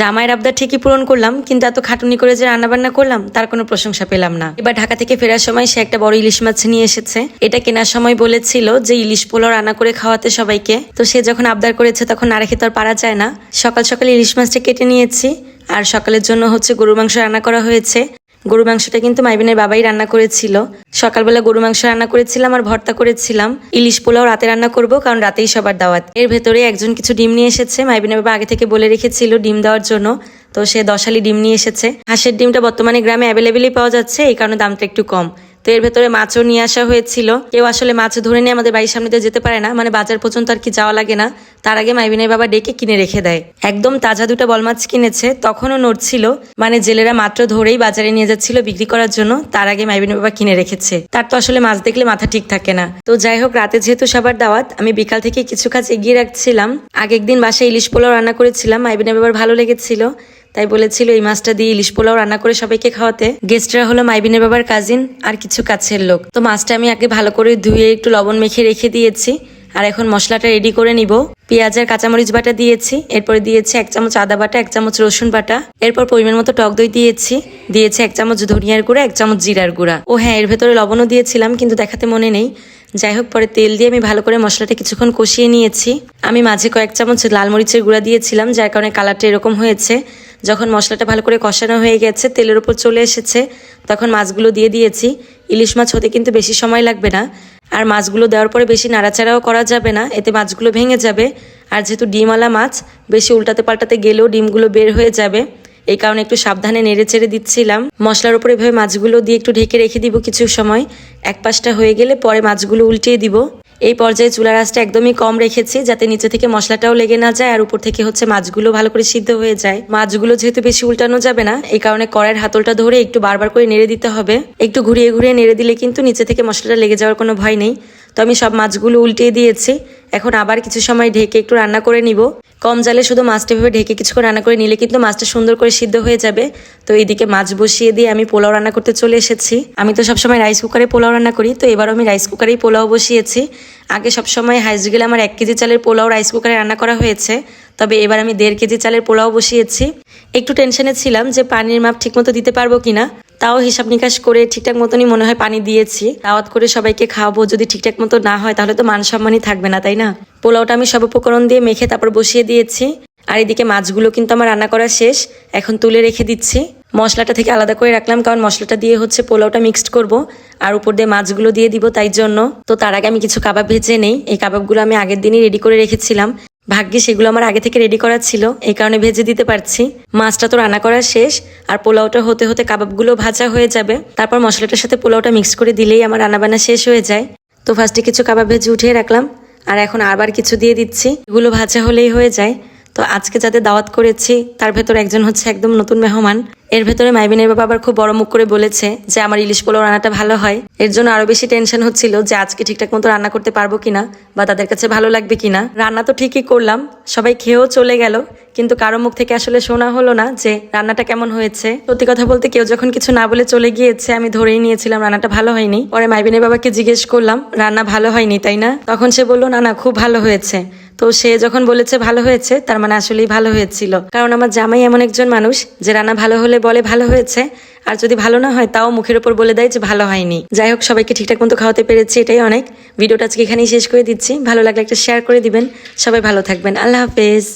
জামাইয়ের আবদার ঠিকই পূরণ করলাম, কিন্তু এত খাটুনি করে যে রান্নাবান্না করলাম, তার কোনো প্রশংসা পেলাম না। এবার ঢাকা থেকে ফেরার সময় সে একটা বড় ইলিশ মাছ নিয়ে এসেছে। এটা কেনার সময় বলেছিল যে ইলিশ পোলাও রান্না করে খাওয়াতে সবাইকে। তো সে যখন আবদার করেছে, তখন না রেখে তো আর পারা যায় না। সকাল সকাল ইলিশ মাছটা কেটে নিয়েছি, আর সকালের জন্য হচ্ছে গরুর মাংস রান্না করা হয়েছে। গরু মাংসটা কিন্তু মাইবিনের বাবাই রান্না করেছিল। সকালবেলা গরু মাংস রান্না করেছিলাম আর ভর্তা করেছিলাম। ইলিশ পোলাও রাতে রান্না করব, কারণ রাতেই সবার দাওয়াত। এর ভেতরে একজন কিছু ডিম নিয়ে এসেছে। মাইবিনের বাবা আগে থেকে বলে রেখেছিল ডিম দেওয়ার জন্য। তো সে দশালি ডিম নিয়ে এসেছে। হাঁসের ডিমটা বর্তমানে গ্রামে অ্যাভেলেবেলই পাওয়া যাচ্ছে, এই কারণে দামটা একটু কম। তো এর ভেতরে মাছও নিয়ে আসা হয়েছিল। কেউ আসলে মাছ ধরে নিয়ে আমাদের বাড়ির সামনে যেতে পারে না। মানে বাজার পর্যন্ত আর কি যাওয়া লাগে না। তার আগে মাইবিনের বাবা ডেকে কিনে রেখে দেয়। একদম তাজা দুটো বল মাছ কিনেছে, তখনও নড়ছিল। মানে জেলেরা মাত্র ধরেই বাজারে নিয়ে যাচ্ছিল বিক্রি করার জন্য। তার আগে মাইবিনের বাবা কিনে রেখেছে। তার তো আসলে মাছ দেখলে মাথা ঠিক থাকে না। তো যাই হোক, রাতে যেহেতু সবার দাওয়াত, আমি বিকাল থেকে কিছু কাজ এগিয়ে রাখছিলাম। আগের দিন বাসায় ইলিশ পোলাও রান্না করেছিলাম। মাইবিনের বাবার ভালো লেগেছিল। তাই বলেছিল, এই মাছটা দিয়ে ইলিশ পোলাও রান্না করে সবাইকে খাওয়াতে। গেস্টরা হলো মাইবিনের বাবার কাজিন আর কিছু কাছের লোক। তো মাছটা আমি আগে ভালো করে ধুয়ে একটু লবণ মেখে রেখে দিয়েছি। আর এখন মশলাটা রেডি করে নিব। পেঁয়াজ আর কাঁচামরিচ বাটা দিয়েছি। এরপরে দিয়েছি এক চামচ আদা বাটা, এক চামচ রসুন বাটা। এরপর পরিমাণ মতো টক দই দিয়েছি। দিয়েছি এক চামচ ধনিয়ার গুঁড়া, এক চামচ জিরার গুঁড়া। ও হ্যাঁ এর ভেতরে লবণও দিয়েছিলাম, কিন্তু দেখাতে মনে নেই। যাই হোক, পরে তেল দিয়ে আমি ভালো করে মশলাটা কিছুক্ষণ কষিয়ে নিয়েছি। আমি মাঝে কয়েক চামচ লাল মরিচের গুঁড়া দিয়েছিলাম, যার কারণে কালারটা এরকম হয়েছে। যখন মশলাটা ভালো করে কষানো হয়ে গেছে, তেলের উপর চলে এসেছে, তখন মাছগুলো দিয়ে দিয়েছি। ইলিশ মাছ হতে কিন্তু বেশি সময় লাগবে না। আর মাছগুলো দেওয়ার পরে বেশি নাড়াচাড়াও করা যাবে না, এতে মাছগুলো ভেঙে যাবে। আর যেহেতু ডিমওয়ালা মাছ, বেশি উল্টাতে পাল্টাতে গেলেও ডিমগুলো বের হয়ে যাবে। এই কারণে একটু সাবধানে নেড়ে চেড়ে দিচ্ছিলাম। মশলার উপরে এভাবে মাছগুলো দিয়ে একটু ঢেকে রেখে দিব কিছু সময়। এক পাশটা হয়ে গেলে পরে মাছগুলো উল্টিয়ে দিব। এই পর্যায়ে চুলার আঁচটা একদমই কম রেখেছি, যাতে নিচে থেকে মশলাটাও লেগে না যায় আর উপর থেকে হচ্ছে মাছগুলো ভালো করে সিদ্ধ হয়ে যায়। মাছগুলো যেহেতু বেশি উল্টানো যাবে না, এই কারণে কড়াইয়ের হাতলটা ধরে একটু বারবার করে নেড়ে দিতে হবে। একটু ঘুরিয়ে ঘুরিয়ে নেড়ে দিলে কিন্তু নিচে থেকে মশলাটা লেগে যাওয়ার কোনো ভয় নেই। তো আমি সব মাছগুলো উল্টিয়ে দিয়েছি। এখন আবার কিছু সময় ঢেকে একটু রান্না করে নিব। কম জালে শুধু মাছটা ভেবে ঢেকে কিছুক্ষণ রান্না করে নিলে কিন্তু মাছটা সুন্দর করে সিদ্ধ হয়ে যাবে। তো এইদিকে মাছ বসিয়ে দিয়ে আমি পোলাও রান্না করতে চলে এসেছি। আমি তো সবসময় রাইস কুকারে পোলাও রান্না করি, তো এবারও আমি রাইস কুকারেই পোলাও বসিয়েছি। আগে সবসময় হাইস গেলে আমার এক কেজি চালের পোলাও রাইস কুকারে রান্না করা হয়েছে। তবে এবার আমি দেড় কেজি চালের পোলাও বসিয়েছি। একটু টেনশনে ছিলাম যে পানির মাপ ঠিকমতো দিতে পারব কিনা। তাও হিসাব নিকাশ করে ঠিকঠাক মতনই মনে হয় পানি দিয়েছি। দাওয়াত করে সবাইকে খাওয়াবো, যদি ঠিকঠাক মতো না হয় তাহলে তো মান সম্মানই থাকবে না, তাই না? পোলাওটা আমি সব উপকরণ দিয়ে মেখে তারপর বসিয়ে দিয়েছি। আর এদিকে মাছগুলো কিন্তু আমার রান্না করা শেষ, এখন তুলে রেখে দিচ্ছি। মশলাটা থেকে আলাদা করে রাখলাম, কারণ মশলাটা দিয়ে হচ্ছে পোলাওটা মিক্সড করব। আর উপর দিয়ে মাছগুলো দিয়ে দিব তাই জন্য। তো তার আগে আমি কিছু কাবাব ভেজে নেই। এই কাবাবগুলো আমি আগের দিনই রেডি করে রেখেছিলাম। ভাগ্যে সেগুলো আমার আগে থেকে রেডি করা ছিল, এই কারণে ভেজে দিতে পারছি। মাছটা তো রান্না করা শেষ, আর পোলাওটা হতে হতে কাবাবগুলো ভাজা হয়ে যাবে। তারপর মশলাটার সাথে পোলাওটা মিক্স করে দিলেই আমার রান্নাবান্না শেষ হয়ে যায়। তো ফার্স্টে কিছু কাবাব ভেজে উঠিয়ে রাখলাম, আর এখন আবার কিছু দিয়ে দিচ্ছি। এগুলো ভাজা হলেই হয়ে যায়। তো আজকে যাদের দাওয়াত করেছি, তার ভেতর একজন হচ্ছে একদম নতুন মেহমান। এর ভেতরে মাইবিনের বাবা আবার খুব বড় মুখ করে বলেছে যে আমার ইলিশ পোলাও রান্নাটা ভালো হয়। এর জন্য আরও বেশি টেনশন হচ্ছিল যে আজকে ঠিকঠাক মতো রান্না করতে পারব কিনা বা তাদের কাছে ভালো লাগবে কিনা। রান্না তো ঠিকই করলাম, সবাই খেয়েও চলে গেল, কিন্তু কারও মুখ থেকে আসলে শোনা হলো না যে রান্নাটা কেমন হয়েছে। সত্যি কথা বলতে কেউ যখন কিছু না বলে চলে গিয়েছে, আমি ধরেই নিয়েছিলাম রান্নাটা ভালো হয়নি। পরে মাইবিনের বাবাকে জিজ্ঞেস করলাম, রান্না ভালো হয়নি, তাই না? তখন সে বলল, না না, খুব ভালো হয়েছে। তো সে যখন বলেছে ভালো হয়েছে, তার মানে আসলেই ভালো হয়েছিল। কারণ আমার জামাই এমন একজন মানুষ যে রান্না ভালো হলে বলে ভালো হয়েছে, আর যদি ভালো না হয় তাও মুখের ওপর বলে দেয় যে ভালো হয়নি। যাই হোক, সবাইকে ঠিকঠাক মতো খাওয়াতে পেরেছি, এটাই অনেক। ভিডিওটা আজকে এখানেই শেষ করে দিচ্ছি। ভালো লাগলে একটা শেয়ার করে দিবেন। সবাই ভালো থাকবেন। আল্লাহ হাফেজ।